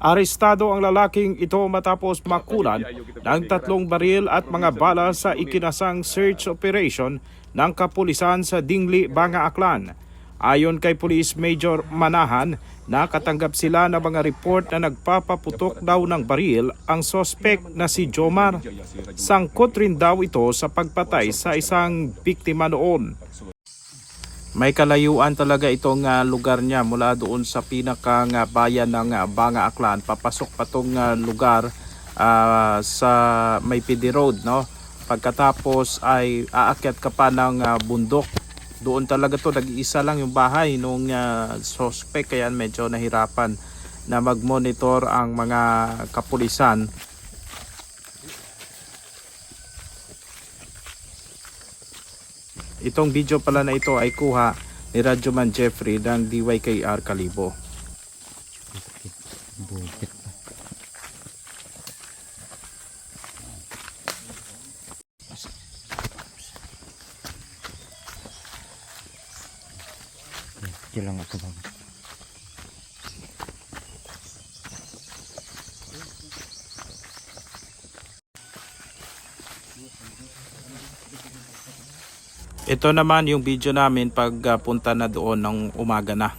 Arestado ang lalaking ito matapos makulan ng tatlong baril at mga bala sa ikinasang search operation ng kapulisan sa Dingli, Banga Aklan. Ayon kay Police Major Manahan, nakatanggap sila ng mga report na nagpapaputok daw ng baril ang sospek na si Jomar. Sangkot rin daw ito sa pagpatay sa isang biktima noon. May kalayuan talaga itong ah, lugar niya mula doon sa pinakang ah, bayan ng ah, Banga Aklan. Papasok pa tong ah, lugar ah, sa may PD Road, no? Pagkatapos ay aakyat ka pa ng ah, bundok. Doon talaga to nag-iisa lang yung bahay nung ah, suspect kaya medyo nahirapan na mag-monitor ang mga kapulisan Itong video pala na ito ay kuha ni Radyoman Jeffrey ng DYKR Kalibo. Lang ako bang. Ito naman yung video namin pag ah, na doon ng umaga na.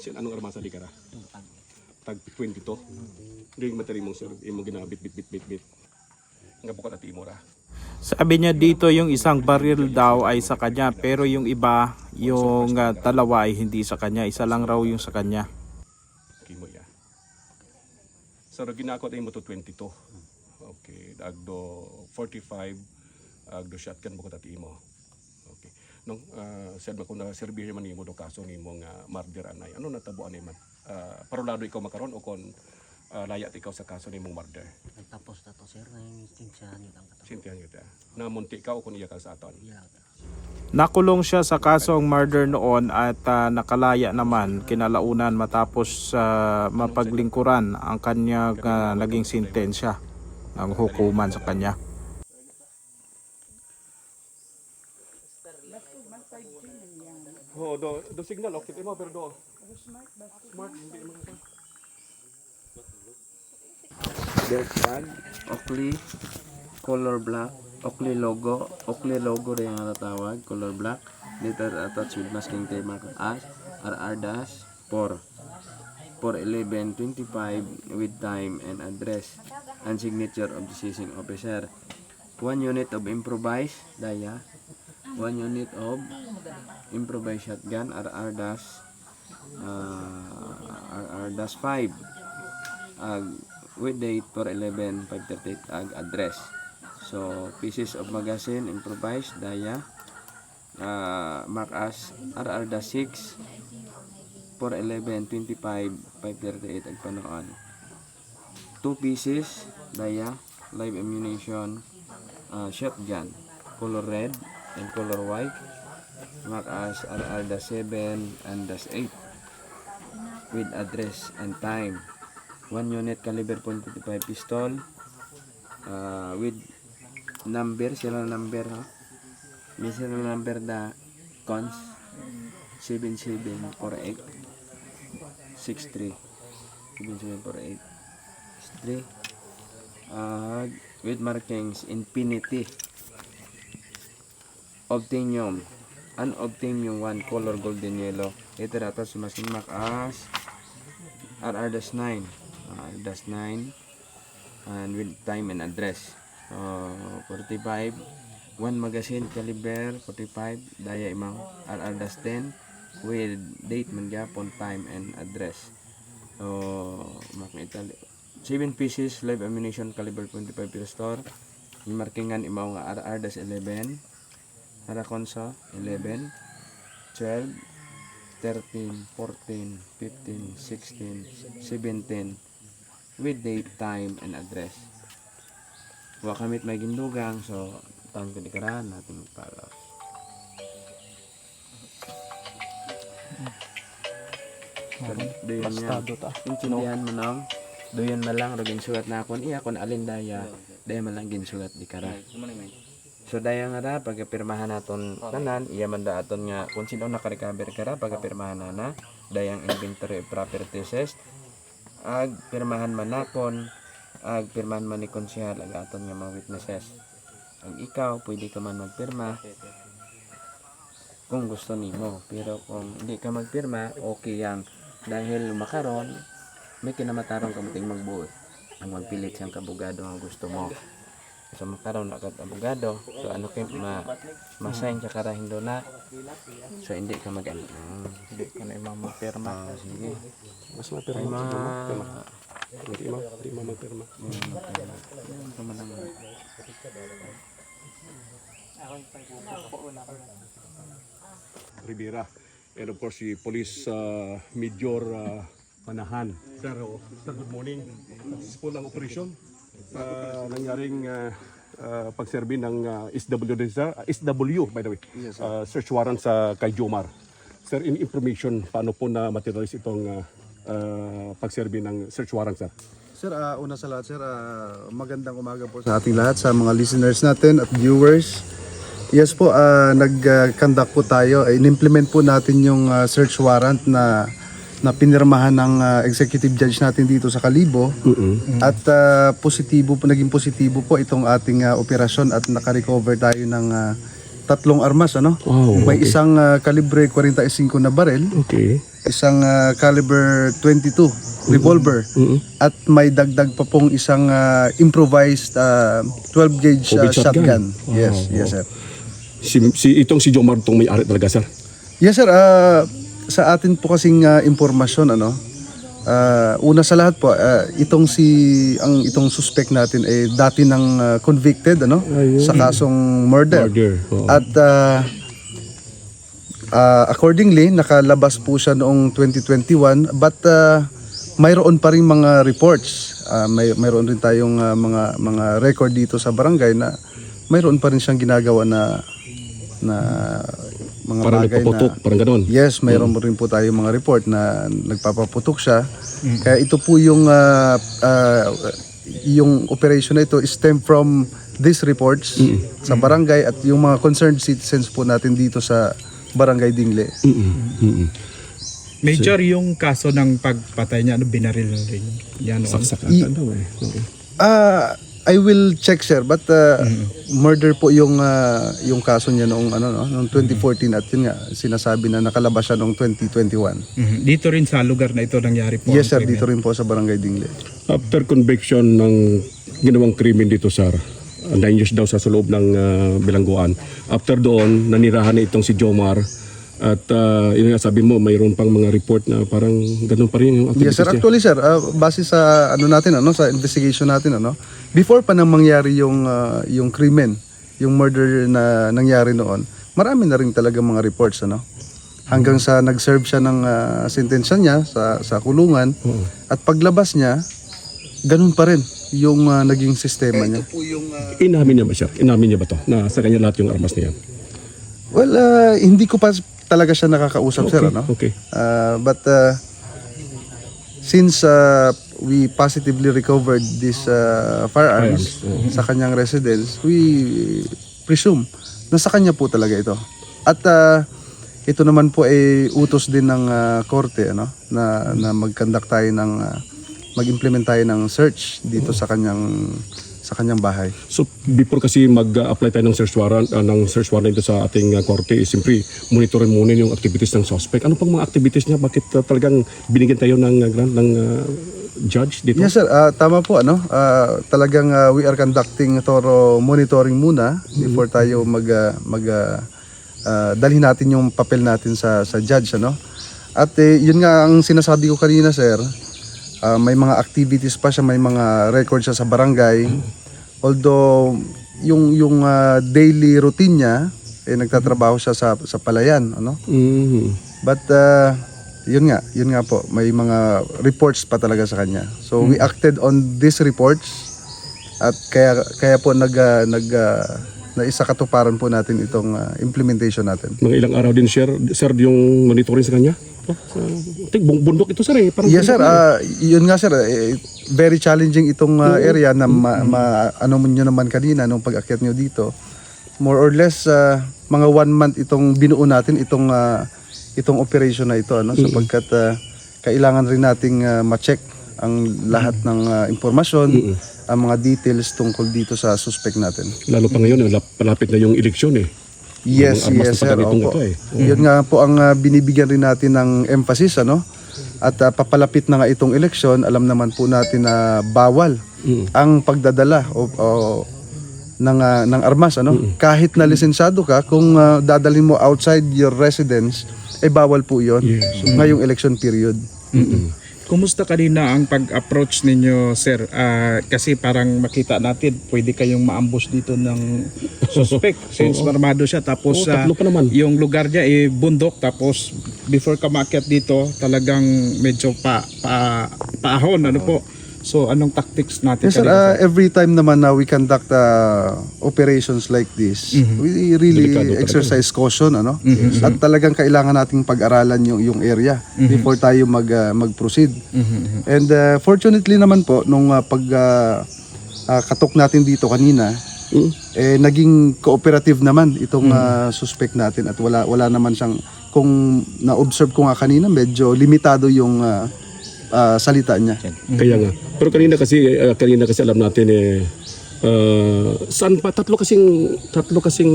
Siya anong armasa di kara? Tag 20 to. Ding materi mo sir, imo ginabit bit bit bit bit. Nga bukat at imo ra. Sabi niya dito yung isang baril daw ay sa kanya pero yung iba, yung ah, dalawa ay hindi sa kanya. Isa lang raw yung sa kanya. Kimo ya. So ra ginako imo to 22. Okay, agdo 45 agdo shotgun bukat at imo. Nung uh, said ba ko na serbihe man nimo do kaso nimo nga murder anay. Ano natabuan ni man? Uh, parolado ikaw makaron o kon uh, layat ikaw sa kaso nimong murder. Nagtapos na to sir na yung tinsahan yun ang katapos. Sintihan yun ta. Namunti ka o kon iya ka sa aton. Yeah. Nakulong siya sa kasong murder noon at ah, nakalaya naman kinalaunan matapos sa mapaglingkuran ang kanyang ah, naging sintensya ng hukuman sa kanya. Do do signal okay mo pero do. Smart hindi mo. belt bag, Oakley, color black, Oakley logo, Oakley logo rin ang natawag, color black, later attached with masking tape mark as RR dash 4 for 1125 with time and address. And signature of the seizing officer. One unit of improvised daya, one unit of improvised shotgun RR dash uh, RR dash 5 ag with date for 11 538 ag address. So pieces of magazine improvised daya uh, mark as RR-6 for 11 25 538 ag panoon two pieces daya live ammunition uh, shotgun. Color red and color white mark as RR-7 and dash 8 with address and time. 1 unit caliber .25 pistol. Uh, with number serial number ha? May serial number da cons 7748 63 7748 63 uh, with markings infinity. Obtainium an obtainium one color golden yellow. Ito dato si masimak as RR-9 RR-9 and with time and address. So 45 one magazine caliber 45 daya imang RR-10 with date man gyapon time and address. So makita 7 pieces live ammunition caliber 25 pistol. Yung markingan imaw nga RR-11 harakon sa 11 12 13, 14, 15, 16, 17 with date, time, and address. Wa kamit may gindugang so taon ko di karahan natin para. Doon niya. Intindihan mo nang doon na lang ro ginsulat na akon iya kon alin daya daya man lang ginsulat di kara. So daya nga ra pagpirmahan naton tanan iya man da aton nga kung sino naka-recover kara pagpirmahan na na dayang inventory properties ag pirmahan man nakon ag pirmahan man ni konsehal ag aton nga mga witnesses. Ang ikaw pwede ka man magpirma kung gusto nimo. Pero kung hindi ka magpirma okay yang. Dahil makaron may kinamatarong kamuting magbuot. Ang magpilit siyang kabugado ang gusto mo so makaroon na agad abogado so ano kay ma masign sa karahin do na so hindi ka mag ano Hindi ko na imamapirma. Ah, sige Mas mapirma. ma Hindi mo, hindi mo magpirma. Ka man ang Rivera. And of course, si Police uh, Major uh, Manahan. Sir, oh, sir, good morning. Successful ang operation. Uh, nangyaring uh, uh, pagserbi ng uh, SWD. Uh, SW, by the way. Uh, search warrant sa kay Jomar. Sir, in information, paano po na materialize itong uh, uh, pagserbi ng search warrant, sir? Sir, ah, una sa lahat, sir, ah, magandang umaga po sa ating lahat, sa mga listeners natin at viewers. Yes po, ah, nag-conduct po tayo, in-implement po natin yung ah, search warrant na na pinirmahan ng ah, executive judge natin dito sa Kalibo. At ah, positibo po, naging positibo po itong ating ah, operasyon at nakarecover tayo ng ah, tatlong armas. Ano? Wow, May isang kalibre 45 na barel, Okay. isang ah, caliber 22 revolver at may dagdag pa pong isang ah, improvised ah, 12 gauge Covid shotgun. shotgun. Yes, yes sir. Si, si, itong si Jomar itong may-ari talaga, sir? Yes sir, ah, sa atin po kasing ah, impormasyon ano, ah, una sa lahat po, ah, itong si ang itong suspect natin ay dati ng ah, convicted ano sa kasong murder. Murder. At ah, ah, accordingly, nakalabas po siya noong 2021 but ah, mayroon pa rin mga reports. Ah, may mayroon rin tayong ah, mga mga record dito sa barangay na mayroon pa rin siyang ginagawa na na mga Parang bagay nagpaputok, na parang ganon. Yes, mayroon rin po tayo mga report na nagpapaputok siya. Kaya ito po yung ah, ah, yung operation na ito stem from these reports sa barangay at yung mga concerned citizens po natin dito sa Barangay Dingle. Mm-mm, mm-mm. Major yung kaso ng pagpatay niya, ano, binaril rin niya noon. Saksakatan daw eh. Ah, I will check sir but ah, murder po yung ah, yung kaso niya noong ano no, noong 2014 at yun nga sinasabi na nakalabas siya noong 2021. Mhm. Dito rin sa lugar na ito nangyari po. Yes sir, krimen. dito rin po sa Barangay Dingle. After conviction ng ginawang krimen dito, sir, uh, nine years daw sa loob ng uh, bilangguan. After doon, nanirahan na itong si Jomar. At uh, yun nga sabi mo, mayroon pang mga report na parang ganun pa rin yung activities Yes sir, niya. actually sir, ah, base sa ano natin ano sa investigation natin ano, before pa nang mangyari yung ah, yung krimen, yung murder na nangyari noon, marami na rin talaga mga reports ano. Hanggang sa nag-serve siya ng ah, sentensya niya sa sa kulungan at paglabas niya, ganun pa rin yung ah, naging sistema niya. Inamin niya ba siya? Inamin niya ba to? Na sa kanya lahat yung armas niya? Well, ah, hindi ko pa talaga siya nakakausap sir ano. Okay. Uh, but uh, since uh, we positively recovered these uh, firearms sa kanyang residence, we presume na sa kanya po talaga ito. At uh, ito naman po ay utos din ng ah, korte ano na na mag-conduct tayo ng ah, mag-implement tayo ng search dito sa kanyang sa kanyang bahay. So before kasi mag-apply tayo ng search warrant, uh, ng search warrant dito sa ating uh, korte, eh, siyempre monitorin muna yung activities ng suspect. Ano pang mga activities niya? Bakit uh, talagang binigyan tayo ng uh, grant ng uh, judge dito? Yes sir, Ah, tama po ano. Ah, talagang ah, we are conducting thorough monitoring muna before tayo mag ah, mag ah, ah, dalhin natin yung papel natin sa sa judge ano. At eh, yun nga ang sinasabi ko kanina sir. ah, may mga activities pa siya, may mga records siya sa barangay. Although yung yung ah, daily routine niya eh nagtatrabaho siya sa sa palayan ano. Mhm. But uh, yun nga, yun nga po, may mga reports pa talaga sa kanya. So we acted on these reports at kaya kaya po nag uh, nag uh, naisa katuparan po natin itong uh, implementation natin. Mga ilang araw din, sir, sir yung monitoring sa kanya? Oh, uh, think, bung- bundok ito, sir eh. Parang Yes sir, na, uh, yun nga sir, eh, very challenging itong uh, area na ma, ma- ano nyo naman kanina nung pag-akyat nyo dito. More or less uh, mga one month itong binuo natin itong uh, itong operation na ito ano sapagkat uh, kailangan rin nating uh, ma-check ang lahat ng uh, impormasyon, ang mga details tungkol dito sa suspect natin. Lalo pa ngayon, lap- palapit na yung eleksyon eh. Yes, armas yes sir. Opo. ito eh. Yun nga po ang uh, binibigyan rin natin ng emphasis ano. At uh, papalapit na nga itong eleksyon, alam naman po natin na bawal ang pagdadala o, o ng uh, ng armas ano. Kahit na lisensyado ka, kung uh, dadalhin mo outside your residence, eh bawal po 'yon ngayong election period. Kumusta kanina ang pag-approach ninyo, sir? Ah, kasi parang makita natin, pwede kayong maambush dito ng suspect since armado siya. Tapos Oo, tatlo ah, pa naman. yung lugar niya eh bundok. Tapos before ka maakyat dito, talagang medyo pa, pa, paahon. Ano po? So anong tactics natin Yes sir, uh, every time naman na we conduct uh, operations like this, we really Delikado talaga. exercise caution ano. At talagang kailangan nating pag-aralan yung yung area before tayo mag uh, mag-proceed. And uh, fortunately naman po nung uh, pag uh, uh, katok natin dito kanina, eh naging cooperative naman itong uh, suspect natin at wala wala naman siyang kung na-observe ko nga kanina medyo limitado yung uh, uh, salita niya. Kaya nga. Pero kanina kasi uh, kanina kasi alam natin eh uh, saan pa tatlo kasing tatlo kasing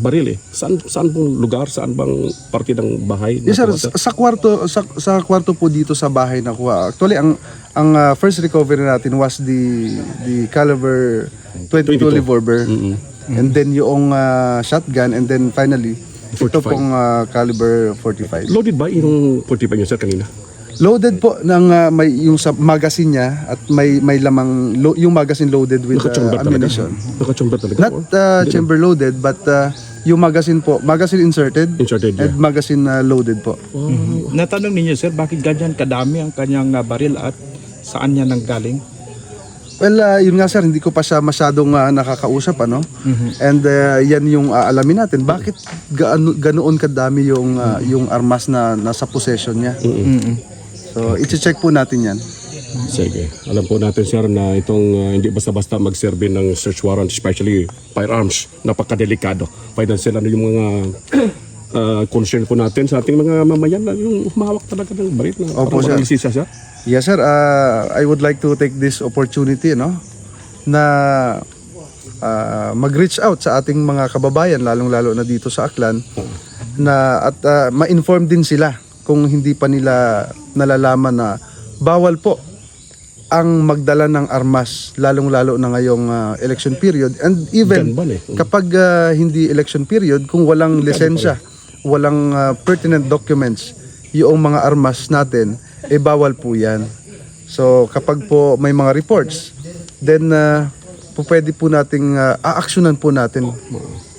baril eh. Saan saan pong lugar, saan bang parte ng bahay? Yes sir, sa, sa kwarto sa, sa kwarto po dito sa bahay nakuha. Actually ang ang uh, first recovery natin was the the caliber 22, 22. revolver. And then yung uh, shotgun and then finally ito 45. pong uh, caliber 45. Loaded ba yung 45 niya sir kanina? Loaded po ng uh, may yung sa magazine niya at may may lamang lo, yung magazine loaded with uh, ammunition. Nakachomber talaga. Not uh, chamber loaded but uh, yung magazine po, magazine inserted, Inserted, and magazine uh, loaded po. Natanong ninyo, sir, bakit ganyan kadami ang kanyang ah, baril at saan niya nanggaling? Well, uh, yun nga sir, hindi ko pa siya masyadong uh, nakakausap ano. And uh, yan yung aalamin natin. Bakit gaano ganoon kadami yung uh, yung armas na nasa possession niya? So, i-check po natin 'yan. Sige. Alam po natin sir na itong uh, hindi basta-basta mag-serve ng search warrant especially firearms. Napakadelikado. Financial ano yung mga uh, concern po natin sa ating mga mamayan na yung humawak talaga ng baril na Opo, sir. lisensya sir. Yes sir, uh, I would like to take this opportunity no na uh, mag-reach out sa ating mga kababayan lalong-lalo na dito sa Aklan na at uh, ma-inform din sila kung hindi pa nila nalalaman na bawal po ang magdala ng armas lalong-lalo na ngayong uh, election period. And even eh. kapag uh, hindi election period kung walang lisensya, walang uh, pertinent documents yung mga armas natin eh bawal po 'yan. So kapag po may mga reports then uh, po pwede po nating uh, aaksyonan po natin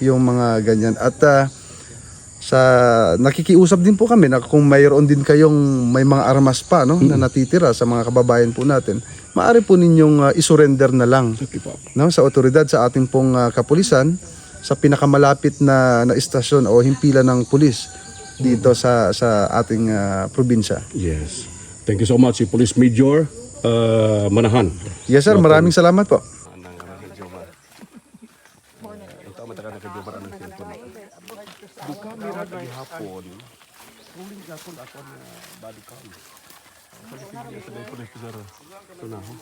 yung mga ganyan. At uh, sa nakikiusap din po kami na kung mayroon din kayong may mga armas pa no na natitira sa mga kababayan po natin maaari po ninyong uh, isurrender na lang no sa otoridad sa ating pong uh, kapulisan sa pinakamalapit na na istasyon o himpilan ng pulis dito sa sa ating uh, probinsya. Yes. Thank you so much si Police Major uh, Manahan. Yes sir, maraming salamat po. Mirada gihapon Patrolling gapon ako na body cam. Pagkakita niya sa day police officer. Ito na ho.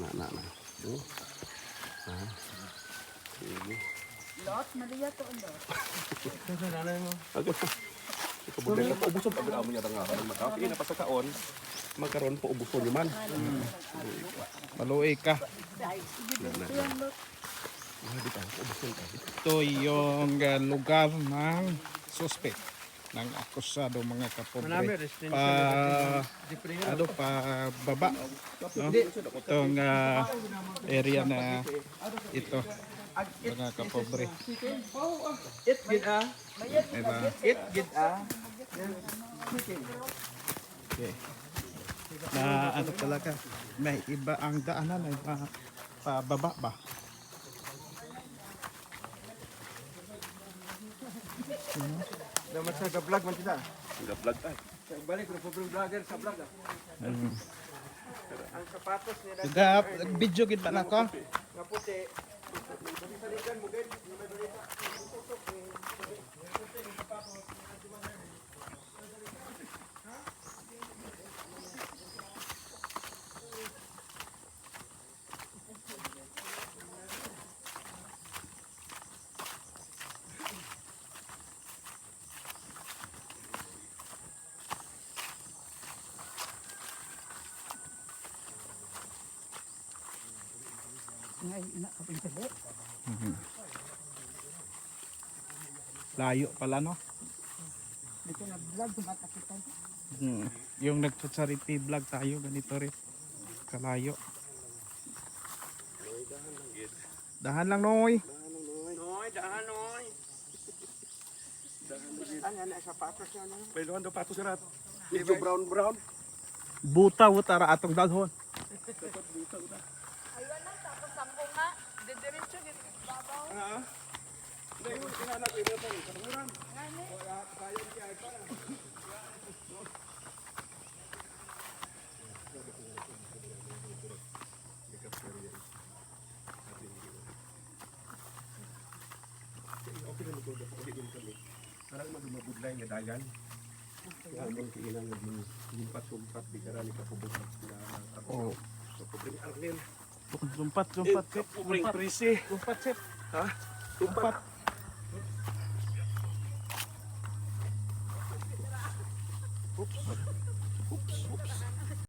Na, na, na. Ito. Ha? Sige. Lot, Maria to ano? Agad pa. Ikabulan na po. Ubuson pag amo niya nga. Makapin na pa sa kaon. Magkaroon po ubuson niyo man. Maluwi ka. Ito yung uh, lugar ng suspect ng akusado mga kapobre. Pa, ano pa baba. No? Itong uh, area na ito mga kapobre. It gid ah. Diba? It gid ah. Okay. Na ano talaga, may iba ang daanan ay pa, pababa ba? Dapat sa vlog man kita. Nag-vlog tayo. Balik ro po vlogger sa vlog ah. Ang sapatos nila Tuga, video gid ba nako? nga puti. Saligan mo gid. Layo pala no? Ito na vlog, tumatakita. Hmm. Yung nagtutsarity vlog tayo ganito rin. Kalayo. Dahan lang noy. Noy, daan noy. Ano na sapatos niya no? Pailuan daw pato sirat. Medyo brown brown. Buta utara atong dalhon. Ayun na, tapos sampo nga. Didiretso, babaw. Okay na magod ako din kami. Parang magmabudlay nga dagan. Amon kiinang gimpat-sumpat di karani ka pubukat na Oh. So pobre Arnel. Lumpat, lumpat. Pobre prisi. Lumpat, sip. Ha? Tumpat.